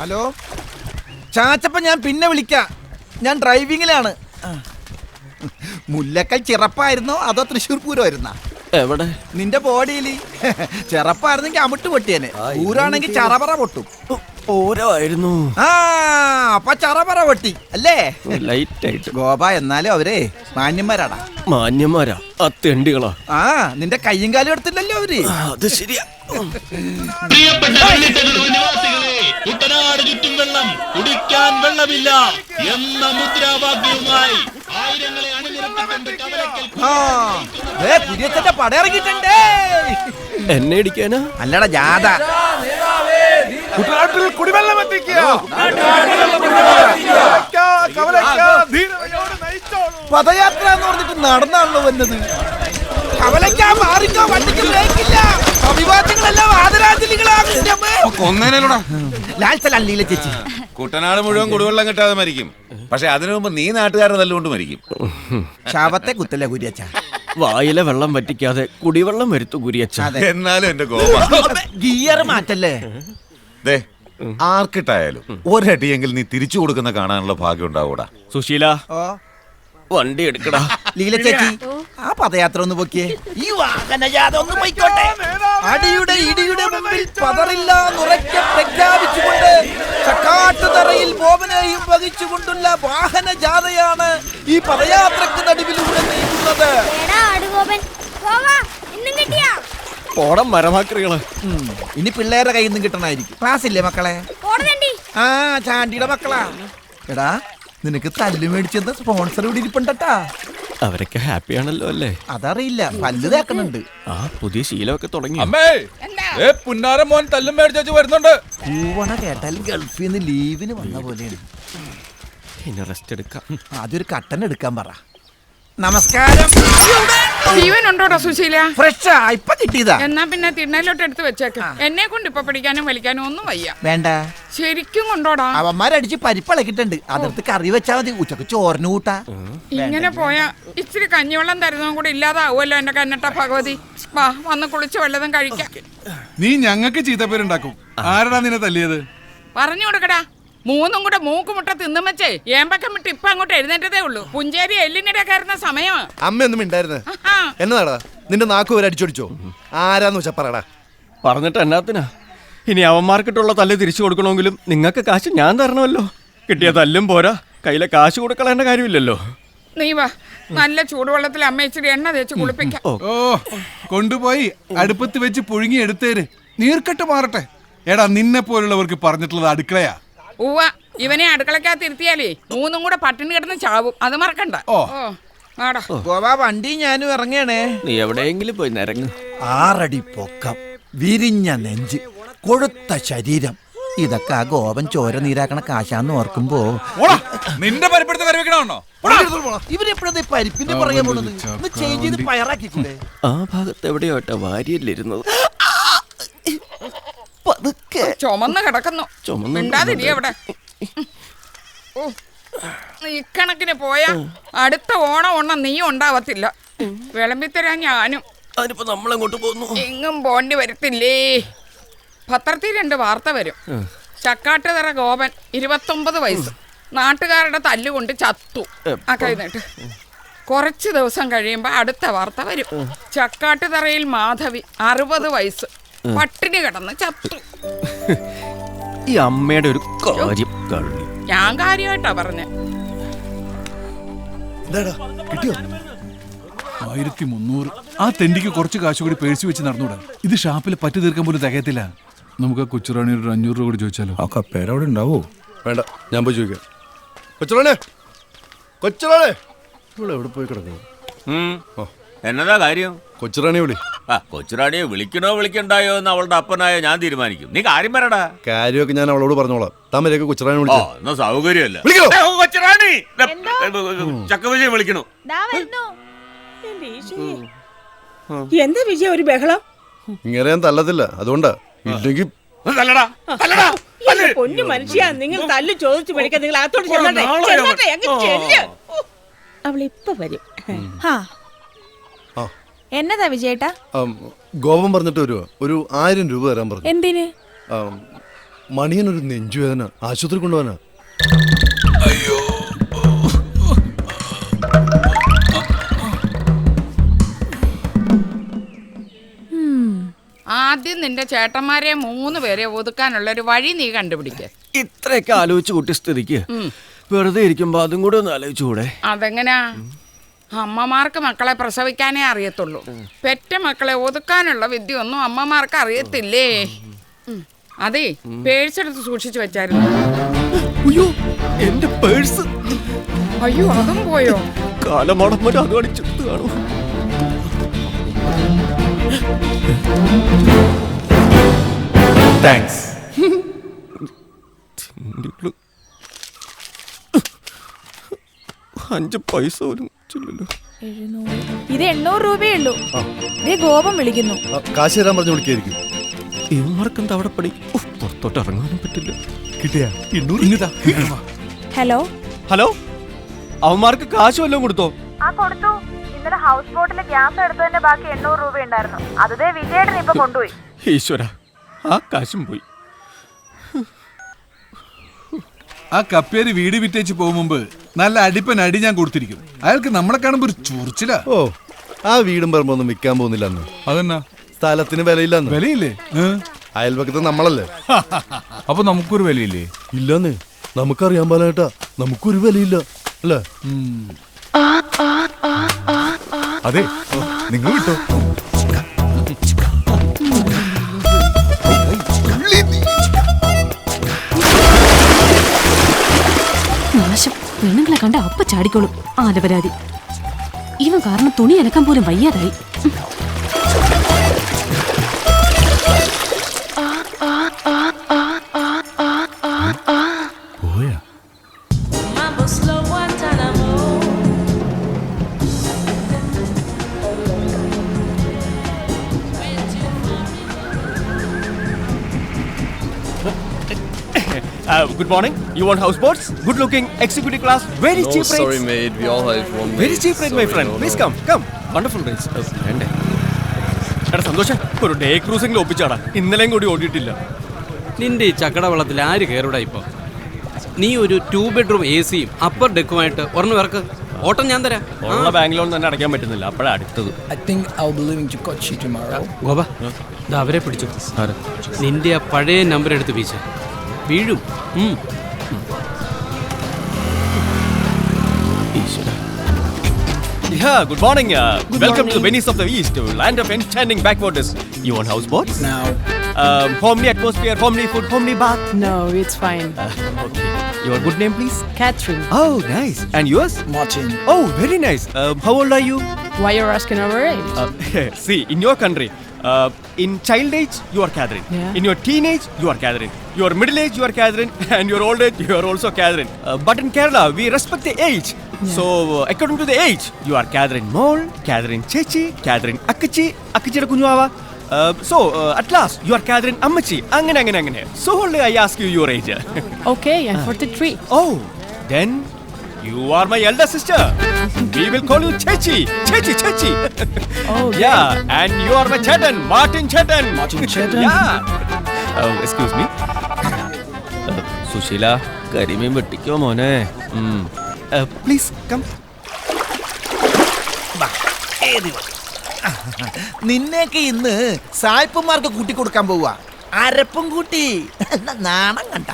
Hello? ചാച്ചപ്പ ഞാൻ പിന്നെ വിളിക്കാം. ഞാൻ ഡ്രൈവിങ്ങിലാണ്. മുല്ലക്കൽ ചിറപ്പായിരുന്നോ? അതോ തൃശ്ശൂർ പൂരമായിരുന്നാ? എവിടെ? നിന്റെ ബോഡിയിൽ ചിറപ്പായിരുന്നെങ്കിൽ അമിട്ട് പൊട്ടിയനെ. പൂരാണെങ്കിൽ ചറപറ പൊട്ടും. ഓരോ ആ അപ്പൊ ചറപറ പൊട്ടി അല്ലേ? ലൈറ്റ് ആയിട്ട് ഗോപ എന്നാലും അവരെ മാന്യന്മാരാടാ. മാന്യന്മാരാ? ആ തെണ്ടികളാ. ആ നിന്റെ കയ്യും കാലും എടുത്തില്ലല്ലോ അവർ. അത് ശരിയാ. പ്രിയപ്പെട്ട നിവാസികളെ കുട്ടനാട് ചുറ്റും വെള്ളം കുടിക്കാൻ വെള്ളമില്ല എന്ന മുദ്രാവാക്യവുമായി ആയിരങ്ങളെ അണിനിരത്തിക്കൊണ്ട് പുതിയച്ഛന്റെ പടയിറങ്ങിയിട്ടുണ്ടേ എന്നെ ഇടിക്കാനാ? അല്ലടാ ജാഥ. കുട്ടനാട്ടിൽ കുടിവെള്ളം എത്തിക്കുക. പദയാത്ര എന്ന് പറഞ്ഞിട്ട് നടന്നാണല്ലോ വന്നത്. കവലയ്ക്കാ മാറിക്കോ വണ്ടിക്ക് ബ്രേക്കില്ല. അഭിവാദ്യങ്ങളെല്ലാം ആദരാഞ്ജലികളാണ്. ചേച്ചി. കുട്ടനാട് മുഴുവൻ കുടിവെള്ളം കിട്ടാതെ മരിക്കും. പക്ഷെ അതിനു മുമ്പ് നീ നാട്ടുകാരെ തല്ലുകൊണ്ട് മരിക്കും. ശാപത്തെ കുത്തല്ലേ കുര്യച്ച. വായിലെ വെള്ളം വറ്റിക്കാതെ കുടിവെള്ളം വരുത്തു കുരിയച്ച. എന്നാലും എന്റെ ഗോപ. ഗിയർ മാറ്റല്ലേ? ദേ ആർക്കിട്ടായാലും ഒരടിയെങ്കിൽ നീ തിരിച്ചു കൊടുക്കുന്ന കാണാനുള്ള ഭാഗ്യം ഉണ്ടാവൂടാ. സുശീല ഓ വണ്ടി എടുക്കടാ. ലീല ചേച്ചി ആ പദയാത്ര ഒന്ന് പൊക്കിയേ. ഈ വാഹനജാഥ ഒന്ന് പൊയ്ക്കോട്ടെ. അടിയുടെ ഇടിയുടെ മുമ്പിൽ പതറില്ല നുറയ്ക്ക പ്രഖ്യാപിച്ചുകൊണ്ട് ചക്കാട്ടുതറയിൽ ബോബനെയും വഹിച്ചുകൊണ്ടുള്ള വാഹനജാഥയാണ് ഈ പദയാത്രക്ക് നടുവിലൂടെ നീങ്ങുന്നത് എടാ ആടുകോപൻ പോവാ ഇന്നും കിട്ടിയാ പോടം മരമാക്രികൾ. ഇനി പിള്ളേരുടെ കയ്യിൽ നിന്ന് കിട്ടണായിരിക്കും ക്ലാസ് ഇല്ലേ മക്കളെ ആ ചാണ്ടിയുടെ മക്കളാ. എടാ നിനക്ക് തല്ല് മേടിച്ചെന്ന് സ്പോൺസർ ഇവിടെ ഇരിപ്പുണ്ടട്ടാ. അവരൊക്കെ ഹാപ്പി ആണല്ലോ അല്ലേ? അതറിയില്ല പല്ല് തേക്കണുണ്ട്. ആ പുതിയ ശീലമൊക്കെ തുടങ്ങി. അമ്മേ ഏ പുന്നാര മോൻ തല്ലും മേടിച്ചു വരുന്നുണ്ട്. പൂവണ കേട്ടാൽ ഗൾഫിൽ നിന്ന് ലീവിന് വന്ന പോലെയാണ്. ഇനി റെസ്റ്റ് എടുക്കാം. ആദ്യം ഒരു കട്ടൻ എടുക്കാൻ പറ. നമസ്കാരം. ജീവൻ ഉണ്ടോടാ സുശീല ഫ്രഷാ ഇപ്പൊ കിട്ടിയതാ. എന്നാ പിന്നെ തിണ്ണയിലോട്ട് എടുത്ത് വെച്ചേക്കാം. എന്നെ കൊണ്ട് ഇപ്പൊ പിടിക്കാനും വലിക്കാനും ഒന്നും വയ്യ. വേണ്ട. ശരിക്കും കൊണ്ടോടാ. അവന്മാരടിച്ച് പരിപ്പിളക്കിട്ടുണ്ട് അതിർത്ത് കറി വെച്ചാ മതി. ഉച്ചയ്ക്ക് ചോറിന് കൂട്ടാ. ഇങ്ങനെ പോയാ ഇച്ചിരി കഞ്ഞിവെള്ളം തരുന്നതും കൂടെ ഇല്ലാതാവുമല്ലോ എന്റെ കന്നട്ട ഭഗവതി. വാ വന്ന് കുളിച്ച് വല്ലതും കഴിക്കാം. നീ ഞങ്ങൾക്ക് ചീത്തപ്പേരുണ്ടാക്കും. ആരടാ നിന്നെ തല്ലിയത്? പറഞ്ഞു കൊടുക്കടാ. മൂന്നും കൂടെ മൂക്കുമുട്ട തിന്നും വെച്ചേ. ഏമ്പക്കം വിട്ട് ഇപ്പൊ അങ്ങോട്ട് എഴുന്നേറ്റതേ ഉള്ളൂ. പുഞ്ചേരി എല്ലിനിടെ കയറുന്ന സമയമാണ് അമ്മയൊന്നും ഉണ്ടായിരുന്നു ആഹാ. എന്നതാടാ നിന്റെ നാക്കു വരെ അടിച്ചോടിച്ചോ? ആരാന്ന് വെച്ചാ പറടാ. പറഞ്ഞിട്ട് എന്നാത്തിനാ? ഇനി അവന്മാർക്കിട്ടുള്ള തല്ല് തിരിച്ചു കൊടുക്കണമെങ്കിലും നിങ്ങൾക്ക് കാശ് ഞാൻ തരണമല്ലോ. കിട്ടിയ തല്ലും പോരാ. കയ്യിലെ കാശ് കൊടുക്കളേണ്ട കാര്യമില്ലല്ലോ. നീ വാ. നല്ല ചൂടുവെള്ളത്തിൽ അമ്മ ഇച്ചിരി എണ്ണ തേച്ച് കുളിപ്പിക്കാം. ഓ കൊണ്ടുപോയി അടുപ്പത്ത് വെച്ച് പുഴുങ്ങി എടുത്തേര്. നീർക്കെട്ട് മാറട്ടെ. എടാ നിന്നെ പോലുള്ളവർക്ക് പറഞ്ഞിട്ടുള്ളത് അടുക്കളയാ. ഉവ്വ ഇവനെ അടുക്കളക്കകത്ത് ഇരുത്തിയാലേ മൂന്നും കൂടെ പട്ടിണി കിടന്ന് ചാവും. അത് മറക്കണ്ട. ഓ. ഗോവാ ഗോവ വണ്ടി ഞാനും ഇറങ്ങണേ. നീ എവിടെയെങ്കിലും പോയി നിരങ്ങ്. ആറടി പൊക്കം വിരിഞ്ഞ നെഞ്ച് കൊഴുത്ത ശരീരം. ഇതൊക്കെ ആ ഗോപൻ ചോര നീരാക്കണ കാശാന്ന് ഓർക്കുമ്പോ. നിന്റെ പരിപ്പെടുത്ത് പരിപ്പിന്റെ പറയാൻ പോണത്? ഒന്ന് ചേഞ്ച് ചെയ്ത് പയറാക്കിക്കൂടെ? ആ ഭാഗത്ത് എവിടെയോട്ടെ വാരിയല്ലിരുന്നത്. ചുമന്ന് കിടക്കുന്നു. മിണ്ടാതിരി അവിടെ. ഓ, ഇക്കണക്കിന് പോയാ അടുത്ത ഓണം ഓണം നീ ഉണ്ടാവത്തില്ല. വിളമ്പിത്തരാ ഞാനും. അതിനിപ്പോ നമ്മളെങ്ങോട്ട് പോകുന്നു? എങ്ങും പോണ്ടി വരത്തില്ലേ? പത്രത്തിൽ രണ്ട് വാർത്ത വരും. ചക്കാട്ടുതറ ഗോപൻ ഇരുപത്തൊമ്പത് വയസ്സ്. നാട്ടുകാരുടെ തല്ലുകൊണ്ട് ചത്തു. ആ കഴിഞ്ഞിട്ട് കുറച്ച് ദിവസം കഴിയുമ്പോൾ അടുത്ത വാർത്ത വരും. ചക്കാട്ടുതറയിൽ മാധവി അറുപത് വയസ്സ്. പട്ടിണി കിടന്ന് ചത്തു. ഈ അമ്മയുടെ ഒരു കാര്യം കള്ളി ഞാൻ കാര്യമായിട്ടാ പറഞ്ഞേ. കിട്ടിയോ? ആയിരത്തി മുന്നൂറ്. ആ തെണ്ടിക്ക് കുറച്ച് കാശ് കൂടി പേഴ്സ് വെച്ച് നടന്നുകൂടാ ഇത് ഷാപ്പിൽ പറ്റി തീർക്കാൻ പോലും തികയത്തില്ല. നമുക്ക് ആ കൊച്ചുറാണി ഒരു അഞ്ഞൂറ് രൂപ കൂടി ചോദിച്ചാലോ? ആ കപ്പേരവിടെ ഉണ്ടാവോ? വേണ്ട ഞാൻ പോയി ചോദിക്കാം. കൊച്ചുറാണേ കൊച്ചുറാണേ. ഇവിടെ എവിടെ പോയി കിടക്കുന്നു? എന്നതാ കാര്യം? കൊച്ചുറാണി വിളി. കൊച്ചുറാണിയെ വിളിക്കണോ വിളിക്കണ്ടായോ എന്ന് അവളുടെ അപ്പനായ ഞാൻ തീരുമാനിക്കും. നീ കാര്യം പറയടാ. കാര്യമൊക്കെ ഞാൻ അവളോട് പറഞ്ഞോളാം. താമരയൊക്കെ കൊച്ചുറാണി വിളിച്ചു? എന്നാ സൗകര്യമല്ല. കൊച്ചുറാണി! ചക്ക വിജയം വിളിക്കണു? എന്താ വിജയ ഒരു ബഹളം? ഇങ്ങനെ ഞാൻ തല്ലത്തില്ല. അതുകൊണ്ടാ. ഇല്ലെങ്കിൽ തല്ലടാ തല്ലടാ. പൊന്നു മനുഷ്യ നിങ്ങൾ തല്ലു ചോദിച്ചു മേടിക്കാൻ നിങ്ങൾ അകത്തോട്ട് ഇപ്പൊ വരും. ആ. എന്നതാ വിജയേട്ടാ? ഗോപം പറഞ്ഞിട്ട് വരുവാ? ഒരു ആയിരം രൂപ തരാൻ പറഞ്ഞു. എന്തിന്? മണിയൻ മണിയനൊരു നെഞ്ചുവേദന ആശുപത്രി കൊണ്ടുപോകാനാ. ആദ്യം നിന്റെ ചേട്ടന്മാരെ മൂന്ന് പേരെ ഒതുക്കാനുള്ള ഒരു വഴി നീ കണ്ടുപിടിക്ക. ഇത്രയൊക്കെ ആലോചിച്ച് കൂട്ടി സ്ഥിതിക്ക്. വെറുതെ ഇരിക്കുമ്പോ അതും കൂടെ ഒന്ന് ആലോചിച്ചുകൂടെ? അതെങ്ങനാ? അമ്മമാർക്ക് മക്കളെ പ്രസവിക്കാനേ അറിയത്തുള്ളൂ. പെറ്റ മക്കളെ ഒതുക്കാനുള്ള വിദ്യ ഒന്നും അമ്മമാർക്ക് അറിയത്തില്ലേ. അതെ പേഴ്സ് എടുത്ത് സൂക്ഷിച്ചു വെച്ചായിരുന്നു. അയ്യോ എന്റെ പേഴ്സ്. അയ്യോ അതും പോയോ? കാലമടം വരെ അത് അടിച്ചെടുത്ത് കാണും. താങ്ക്സ് അഞ്ച് പൈസ പോലും ചില്ലല്ലോ ഇത് എണ്ണൂറ് രൂപയേ ഉള്ളൂ ദേ ഗോപം വിളിക്കുന്നു. ആ, കാശ് തരാൻ പറഞ്ഞു വിളിക്കായിരിക്കും. ഇവന്മാർക്ക് എന്താ അവിടെ പടി ഉഫ്, പുറത്തോട്ട് ഇറങ്ങാനും പറ്റില്ല. കിട്ടിയാ? ഇങ്ങതാ ഹലോ? ഹലോ? അവന്മാർക്ക് കാശ് വല്ലതും കൊടുത്തോ? ആ കൊടുത്തു. ഇന്നലെ ഹൗസ് ബോട്ടിലെ ഗ്യാസ് എടുത്തതിന്റെ ബാക്കി എണ്ണൂറ് രൂപ ഉണ്ടായിരുന്നു അതേ വിജയേട്ടൻ ഇപ്പൊ കൊണ്ടുപോയി. ഈശ്വര ആ കാശും പോയി. ആ കപ്പേര് വീട് വിറ്റേച്ച് പോകും മുമ്പ് നല്ല അടിപ്പൻ അടി ഞാൻ കൊടുത്തിരിക്കും. അയാൾക്ക് നമ്മളെ കാണുമ്പോ ഒരു ചൊറിച്ചില. ഓ ആ വീടും പറമ്പൊന്നും വിൽക്കാൻ പോകുന്നില്ല അന്ന് അതെന്നാ? സ്ഥലത്തിന് വിലയില്ലെന്ന്. വിലയില്ലേ? അയൽപക്കത്ത് നമ്മളല്ലേ? അപ്പൊ നമുക്കൊരു വിലയില്ലേ? ഇല്ലെന്ന്. നമുക്കറിയാൻ പാലായിട്ടാ. നമുക്കൊരു വിലയില്ല. അല്ലേ? അതെ. നിങ്ങൾ വിട്ടോ? പെണ്ണുങ്ങളെ കണ്ട അപ്പ ചാടിക്കോളും. ആലപരാതി ഇവൻ കാരണം തുണി അലക്കാൻ പോലും വയ്യാതായി. Good morning you want house boats good looking executive class very cheap rates mate. We all have one. Very cheap rate my friend please come come wonderful rates വേണ്ടേ? എടാ സന്തോഷം. ഒരു ഡേ ക്രൂസിംഗിൽ ഒപ്പിച്ചാടാ. ഇന്നലെയും കൂടി ഓടിയിട്ടില്ല. നിന്റെ ഈ ചക്കട വെള്ളത്തിൽ ആര് കയറൂടാ ഇപ്പൊ? നീ ഒരു ടൂ ബെഡ്റൂം എ സിയും അപ്പർ ഡെക്കുമായിട്ട് ഒരെണ്ണം ഇറക്ക്. ഓട്ടം ഞാൻ തരാം. ഉള്ള ബാങ്ക് ലോൺ തന്നെ അടയ്ക്കാൻ പറ്റുന്നില്ല. അപ്പോഴാ അടുത്തത്. ഗോപ ദാ അവരെ പിടിച്ചു. നിന്റെ ആ പഴയ നമ്പർ എടുത്ത് വീശ. വീഴും Yeah, good morning. Uh, good welcome morning. to the Venice of the East, land of enchanting backwaters. You want houseboats? No. Um, homely atmosphere, homely food, homely bath. No, it's fine. Uh, okay. Your good name, please? Catherine. Oh, nice. And yours? Martin. Oh, very nice. Um, how old are you? Why you're asking our age? Uh, see, in your country, uh, in child age, you are Catherine. Yeah. In your teenage, you are Catherine. Your middle age, you are Catherine. And your old age, you are also Catherine. Uh, but in Kerala, we respect the age. So, uh, according to the age, you are Catherine Mole, Catherine Chechi, Catherine Akachi, Akachira Kunyava. Uh, so, uh, at last, you are Catherine Ammachi. Angane, angane, angane. So only I ask you your age. Okay, I'm 43. oh, then you are my elder sister. We will call you Chechi. Chechi, Chechi. Oh, Yeah, and you are my Chetan, Martin Chetan. Martin Chetan? yeah. Oh, excuse me. Uh, Susheela കരിമീൻ വെട്ടിക്കോ മോനെ please come നിന്നെയൊക്കെ ഇന്ന് സായിപ്പന്മാർക്ക് കൂട്ടി കൊടുക്കാൻ പോവാ അരപ്പും കൂട്ടി നാണം കണ്ട